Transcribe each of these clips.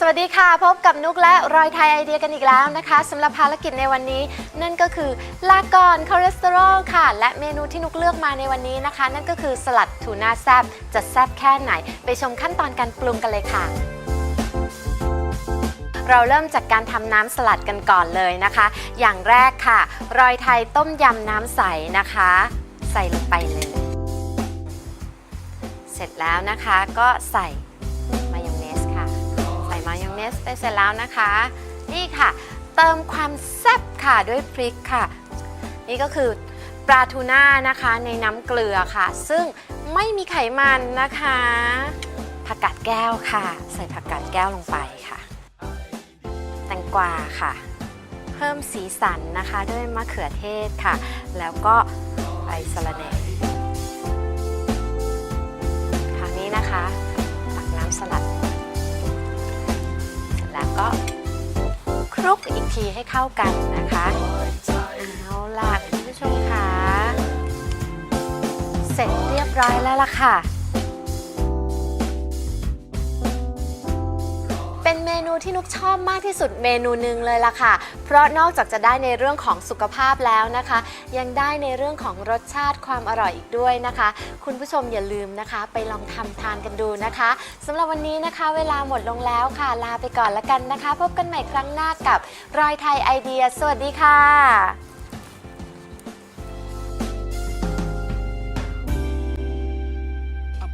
สวัสดีค่ะ พบกับนุกและรอยไทยไอเดียกันอีกแล้วนะคะสำหรับภารกิจในวันนี้ นั่นก็คือลาก่อนคอเลสเตอรอลค่ะ และเมนูที่นุกเลือกมาในวันนี้นะคะ นั่นก็คือสลัดทูน่าแซบจะแซบแค่ไหน ไปชมขั้นตอนการปรุงกันเลยค่ะ เราเริ่มจากการทำน้ำสลัดกันก่อนเลยนะคะ อย่างแรกค่ะ รอยไทยต้มยำน้ำใสนะคะ ใส่ลงไปเลย เสร็จแล้วนะคะก็ใส่ ใส่มสไปเสร็จแล้วนะคะ นี่ค่ะ เติมความแซ่บค่ะด้วยพริกค่ะ นี่ก็คือปลาทูน่านะคะในน้ำเกลือค่ะ ซึ่งไม่มีไขมันนะคะ ผักกาดแก้วค่ะ ใส่ผักกาดแก้วลงไปค่ะ แตงกวาค่ะ เพิ่มสีสันนะคะด้วยมะเขือเทศค่ะ แล้วก็ใบสะระแหน่ ลุกอีกทีให้เข้ากันนะคะเอาล่ะคุณผู้ชมค่ะ เสร็จเรียบร้อยแล้วล่ะค่ะ เป็นเมนูที่นุกชอบมากที่สุดเมนูหนึ่งเลยล่ะค่ะ เพราะนอกจากจะได้ในเรื่องของสุขภาพแล้วนะคะ ยังได้ในเรื่องของรสชาติความอร่อยอีกด้วยนะคะ คุณผู้ชมอย่าลืมนะคะ ไปลองทำทานกันดูนะคะสำหรับวันนี้นะคะ เวลาหมดลงแล้วค่ะ ลาไปก่อนละกันนะคะ พบกันใหม่ครั้งหน้ากับรอยไทยไอเดีย สวัสดีค่ะ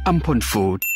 อัมพลฟู้ด